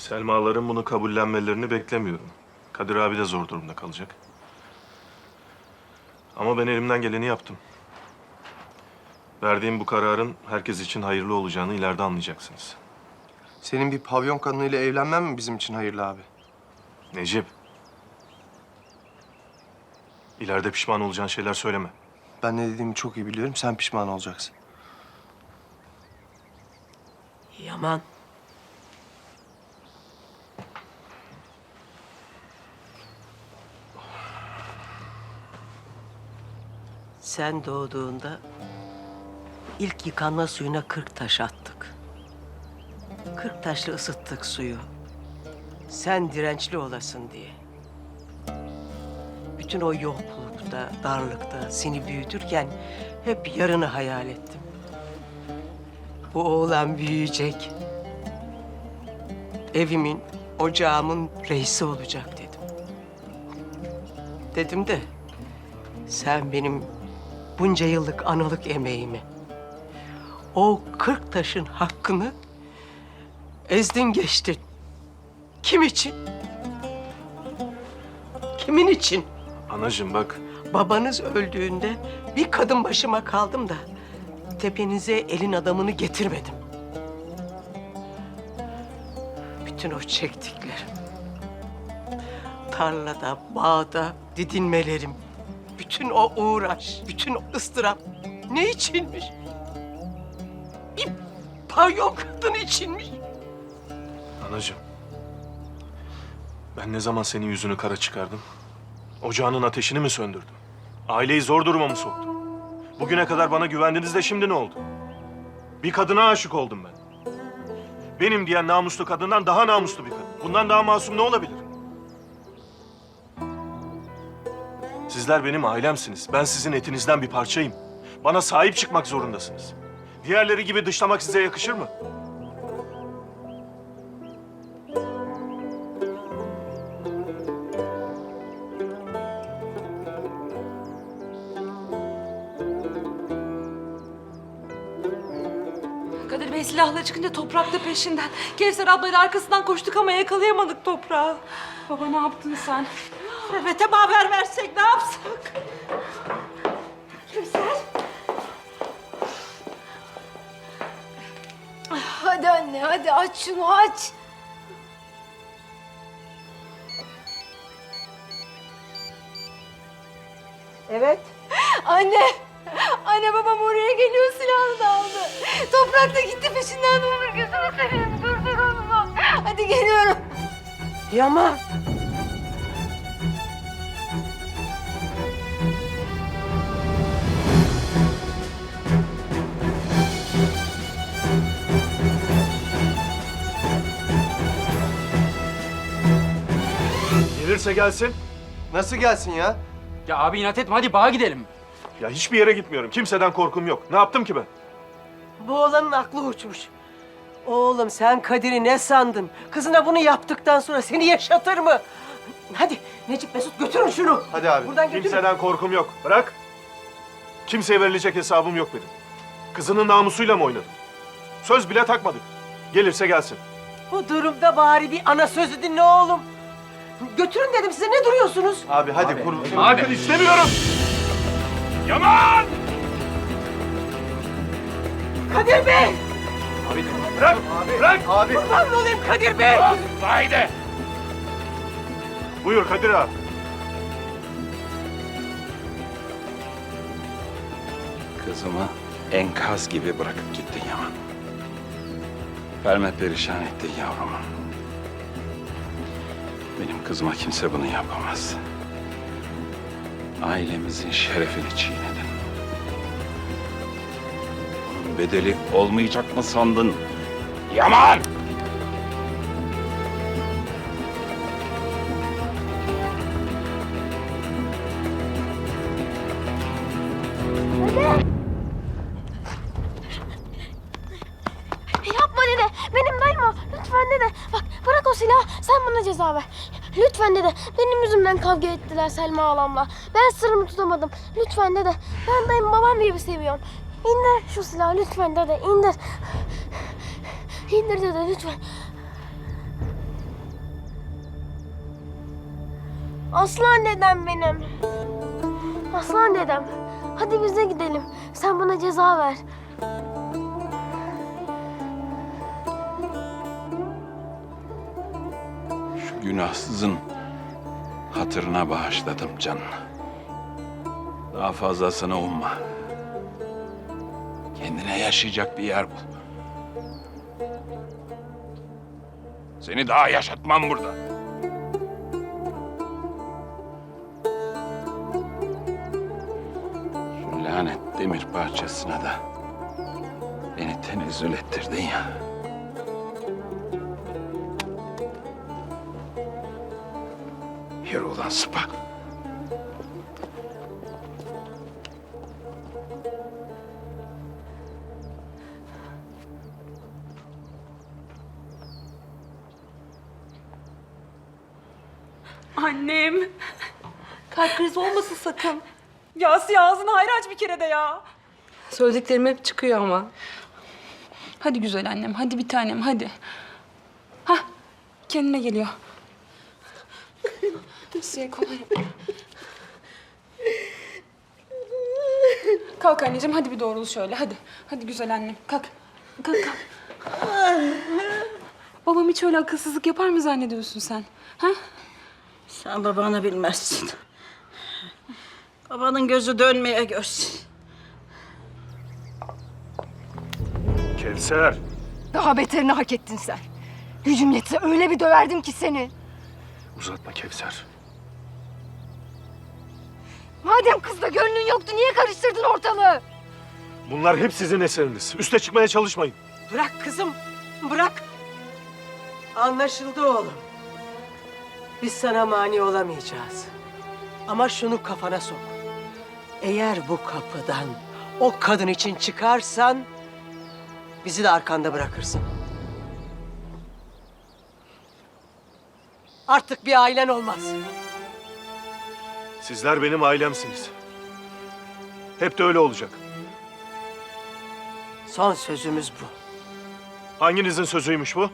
Selmaların bunu kabullenmelerini beklemiyorum. Kadir abi de zor durumda kalacak. Ama ben elimden geleni yaptım. Verdiğim bu kararın herkes için hayırlı olacağını ileride anlayacaksınız. Senin bir pavyon kadınıyla evlenmen mi bizim için hayırlı abi? Necip. İleride pişman olacağın şeyler söyleme. Ben ne dediğimi çok iyi biliyorum. Sen pişman olacaksın. Yaman. Sen doğduğunda ilk yıkanma suyuna kırk taş attık. Kırk taşla ısıttık suyu. Sen dirençli olasın diye. Bütün o yoklukta, darlıkta seni büyütürken hep yarını hayal ettim. Bu oğlan büyüyecek. Evimin, ocağımın reisi olacak dedim. Dedim de sen benim bunca yıllık analık emeğimi, o kırk taşın hakkını ezdin geçtin. Kim için? Kimin için? Anacığım bak, Babanız öldüğünde bir kadın başıma kaldım da tepenize elin adamını getirmedim. Bütün o çektiklerim, tarlada, bağda didinmelerim, bütün o uğraş, bütün o ıstırap ne içinmiş? Bir pavyon kadını içinmiş. anacığım. Ben ne zaman senin yüzünü kara çıkardım? Ocağının ateşini mi söndürdüm? Aileyi zor duruma mı soktum? Bugüne kadar bana güvendiniz de şimdi ne oldu? Bir kadına aşık oldum ben. Benim diyen namuslu kadından daha namuslu bir kadın. Bundan daha masum ne olabilir? Sizler benim ailemsiniz. Ben sizin etinizden bir parçayım. Bana sahip çıkmak zorundasınız. Diğerleri gibi dışlamak size yakışır mı? Kadir Bey silahla çıkınca toprak da peşinden. Kevser ablayla arkasından koştuk ama yakalayamadık toprağı. Baba ne yaptın sen? Mehmet'e mi haber versek ne yapsak? Hadi anne hadi aç şunu aç. Evet. Anne. Anne babam oraya geliyor silahını da aldı. Toprak da gitti peşinden ne olur gözünü seveyim durdur onu. Hadi geliyorum. Yaman. Gelirse gelsin. Nasıl gelsin ya? Ya abi inat etme hadi bağa gidelim. Ya hiçbir yere gitmiyorum. Kimseden korkum yok. Ne yaptım ki ben? Bu oğlanın aklı uçmuş. Oğlum sen Kadir'i ne sandın? Kızına bunu yaptıktan sonra seni yaşatır mı? Hadi Necip Mesut götürün şunu. Hadi abi. Buradan götürün. Kimseden korkum yok. Bırak. Kimseye verilecek hesabım yok benim. Kızının namusuyla mı oynadım? Söz bile takmadık. Gelirse gelsin. Bu durumda bari bir ana sözü dinle oğlum. Götürün dedim size ne duruyorsunuz? Abi hadi kur. Abi. Bakın istemiyorum. Yaman! Kadir Bey! Bırak! Bırak! Abi. Kurban olayım Kadir Bey! Haydi. Buyur Kadir ağa. Kızımı enkaz gibi bırakıp gittin Yaman. Verme perişan ettin yavrumu. Benim kızıma kimse bunu yapamaz. Ailemizin şerefini çiğnedin. Bunun bedeli olmayacak mı sandın? Yaman! Yapma dede. Benim dayım o. Lütfen dede. Bak bırak o silahı. Sen bana ceza ver. Lütfen dede benim yüzümden kavga ettiler Selma alamla. Ben sırrımı tutamadım. Lütfen dede ben dayım babam gibi seviyorum. İndir şu silahı lütfen dede indir. İndir dede lütfen. Aslan dedem benim. Aslan dedem. Hadi bize gidelim. Sen bana ceza ver. Şu günahsızın hatırına bağışladım canını. Daha fazlasını umma. Kendine yaşayacak bir yer bul. Seni daha yaşatmam burada. Şu lanet demir parçasına da beni tenezzül ettirdin ya. Yürü ulan sıpa. Annem. Kalp krizi olmasın sakın. Ya Asiye ağzını hayır aç bir kere de ya. Söylediklerim hep çıkıyor ama. Hadi güzel annem, hadi bir tanem, hadi. Hah, kendine geliyor. Asiye kolay. Kalk anneciğim, hadi bir doğrul şöyle, hadi. Hadi güzel annem, kalk. Kalk, kalk. Babam hiç öyle akılsızlık yapar mı zannediyorsun sen? Ha? Sen babanı bilmezsin. Babanın gözü dönmeye göz. Kevser. Daha beterini hak ettin sen. Gücüm yetse öyle bir döverdim ki seni. Uzatma Kevser. Madem kızda gönlün yoktu niye karıştırdın ortalığı? Bunlar hep sizin eseriniz. Üste çıkmaya çalışmayın. Bırak kızım, bırak. Anlaşıldı oğlum. Biz sana mani olamayacağız. Ama şunu kafana sok. Eğer bu kapıdan o kadın için çıkarsan... ...bizi de arkanda bırakırsın. Artık bir ailen olmaz. Sizler benim ailemsiniz. Hep de öyle olacak. Son sözümüz bu. Hanginizin sözüymüş bu?